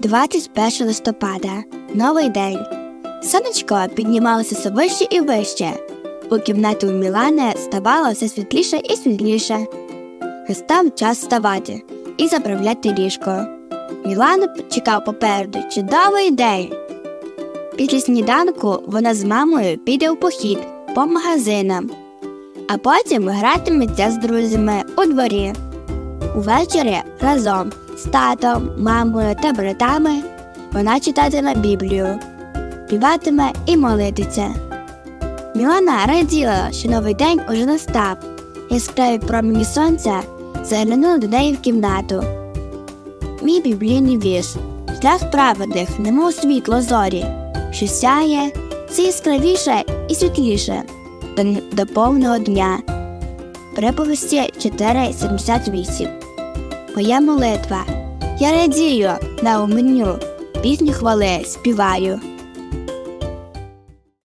21 листопада. Новий день. Сонечко піднімалося все вище і вище. У кімнаті у Мілани ставало все світліше і світліше. Настав час вставати і заправляти ліжко. Мілана чекав попереду чудовий день. Після сніданку вона з мамою піде у похід по магазинам, а потім гратиметься з друзями у дворі. Увечері разом з татом, мамою та братами вона читатиме Біблію, співатиме і молитися. Мілана раділа, що новий день уже настав. Яскраві промені сонця заглянули до неї в кімнату. Мій біблійний вірш шлях праведних, немов світло зорі, що сяє все яскравіше і світліше до, до повного дня. Приповісті 4.78 Моя молитва. Я радію на уменю, пісню хвали співаю.